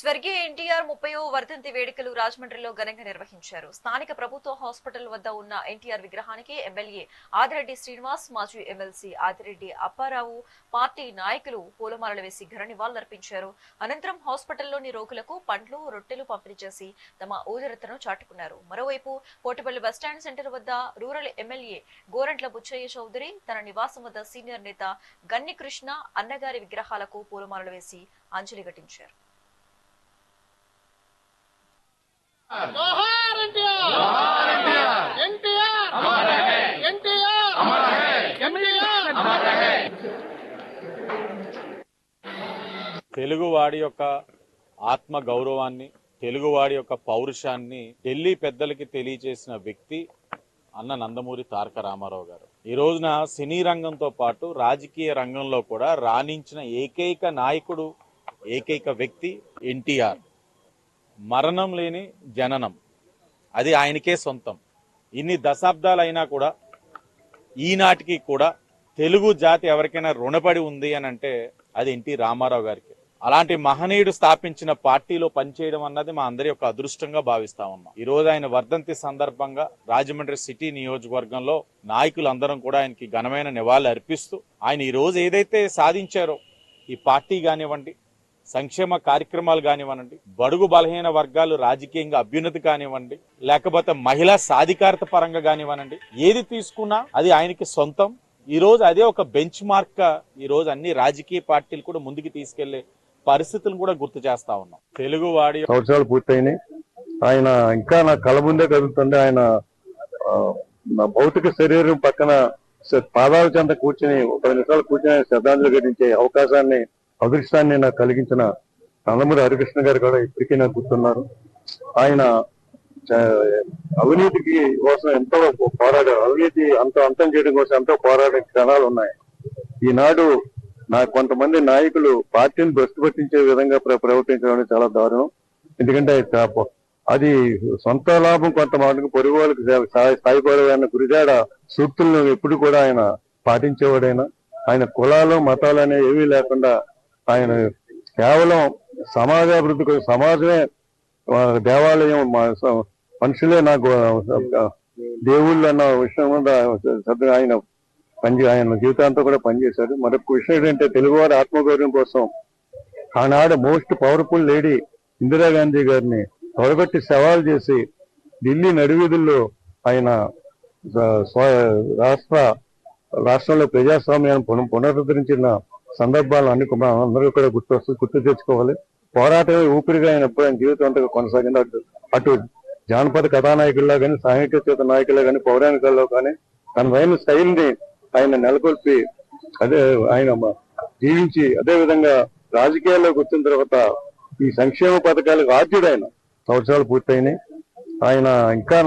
స్వర్గీయ ఎన్టీఆర్ ముప్పయో వర్ధంతి వేడుకలు రాజమండ్రిలో ఘనంగా నిర్వహించారు. స్థానిక ప్రభుత్వ హాస్పిటల్ వద్ద ఉన్న ఎన్టీఆర్ విగ్రహానికి ఎమ్మెల్యే ఆదిరెడ్డి శ్రీనివాస్ మాజీ ఎమ్మెల్సీ ఆదిరెడ్డి అప్పారావు పార్టీ నాయకులు పూలమాలలు వేసి ఘన నివాళులర్పించారు. అనంతరం హాస్పిటల్లోని రోగులకు పండ్లు రొట్టెలు పంపిణీ చేసి తమ ఊదరతను చాటుకున్నారు. మరోవైపు పోటుపల్లి బస్టాండ్ సెంటర్ వద్ద రూరల్ ఎమ్మెల్యే గోరంట్ల బుచ్చయ్య చౌదరి తన నివాసం వద్ద సీనియర్ నేత గన్ని కృష్ణ అన్నగారి విగ్రహాలకు పూలమాలలు వేసి అంజలి ఘటించారు. తెలుగువాడి యొక్క ఆత్మ గౌరవాన్ని తెలుగువాడి యొక్క పౌరుషాన్ని ఢిల్లీ పెద్దలకి తెలియజేసిన వ్యక్తి అన్న నందమూరి తారక రామారావు గారు. ఈ రోజున సినీ రంగంతో పాటు రాజకీయ రంగంలో కూడా రాణించిన ఏకైక నాయకుడు ఏకైక వ్యక్తి ఎన్టీఆర్. మరణం లేని జననం. అది ఆయనకే సొంతం. ఇన్ని దశాబ్దాలైనా కూడా ఈనాటికి కూడా తెలుగు జాతి ఎవరికైనా రుణపడి ఉంది అని అంటే అది ఎన్టీ రామారావు గారికి. అలాంటి మహనీయుడు స్థాపించిన పార్టీలో పనిచేయడం అన్నది మా అందరి యొక్క అదృష్టంగా భావిస్తా ఉన్నాం. ఈ రోజు ఆయన వర్ధంతి సందర్భంగా రాజమండ్రి సిటీ నియోజకవర్గంలో నాయకులందరం కూడా ఆయనకి ఘనమైన నివాళులు అర్పిస్తూ ఆయన ఈ రోజు ఏదైతే సాధించారో ఈ పార్టీ కానివ్వండి సంక్షేమ కార్యక్రమాలు కానివ్వండి బడుగు బలహీన వర్గాలు రాజకీయంగా అభ్యున్నతి కానివ్వండి లేకపోతే మహిళా సాధికారత పరంగా కానివ్వనండి ఏది తీసుకున్నా అది ఆయనకి సొంతం. ఈ రోజు అదే ఒక బెంచ్ మార్క్ ఈ రోజు అన్ని రాజకీయ పార్టీలు కూడా ముందుకు తీసుకెళ్ళే పరిస్థితులను కూడా గుర్తు చేస్తా ఉన్నాం. తెలుగు వాడి సంవత్సరాలు పూర్తయినాయి. ఆయన ఇంకా నా కళ ముందే కదులుతుండే ఆయన నా భౌతిక శరీరం పక్కన పాదాల చెంత కూర్చుని ఒక పది నిమిషాలు కూర్చుని శ్రద్ధాంజలి ఘటించే అవకాశాన్ని అదృష్టాన్ని నాకు కలిగించిన నందమూరి హరికృష్ణ గారు కూడా ఇప్పటికీ నాకు గుర్తున్నారు. ఆయన అవినీతికి కోసం ఎంతో పోరాడారు. అవినీతి అంత అంతం చేయడం కోసం ఎంతో పోరాడే క్షణాలు ఉన్నాయి. ఈనాడు నా కొంతమంది నాయకులు పార్టీని భ్రష్టుపట్టించే విధంగా ప్ర- ప్రవర్తించడం చాలా దారుణం. ఎందుకంటే అది సొంత లాభం కొంత మటుకు పొరుగు వాళ్ళకి స్థాయిపడమైన గురిజాడ సూక్తులను ఎప్పుడు కూడా ఆయన పాటించేవాడైనా. ఆయన కులాలు మతాలు అనేవి ఏమీ లేకుండా ఆయన కేవలం సమాజాభివృద్ధి కోసం సమాజమే దేవాలయం మనుషులే నాకు దేవుళ్ళు అన్న విషయం మీద ఆయన పని ఆయన జీవితాంతం కూడా పనిచేశారు. మరొక విషయం ఏంటంటే తెలుగువారి ఆత్మగౌరవం కోసం ఆనాడు మోస్ట్ పవర్ఫుల్ లేడీ ఇందిరాగాంధీ గారిని తొడగొట్టి సవాల్ చేసి ఢిల్లీ నడివీధుల్లో ఆయన రాష్ట్ర రాష్ట్రంలో ప్రజాస్వామ్యాన్ని పునరుద్ధరించిన సందర్భాలు అన్ని అందరూ కూడా గుర్తు గుర్తు తెచ్చుకోవాలి. పోరాటమే ఊపిరిగా ఆయన ఎప్పుడు ఆయన జీవితం అంతగా కొనసాగింది. అటు అటు జానపద కథానాయకుల్లో కానీ సాహిత్య నాయకుల్లో కానీ పౌరాణికల్లో కానీ తనదైన శైలిని ఆయన నెలకొల్పి అదే ఆయన జీవించి అదే విధంగా రాజకీయాల్లో వచ్చిన తర్వాత ఈ సంక్షేమ పథకాలకు ఆద్యుడైన సంవత్సరాలు పూర్తయినాయి. ఆయన ఇంకా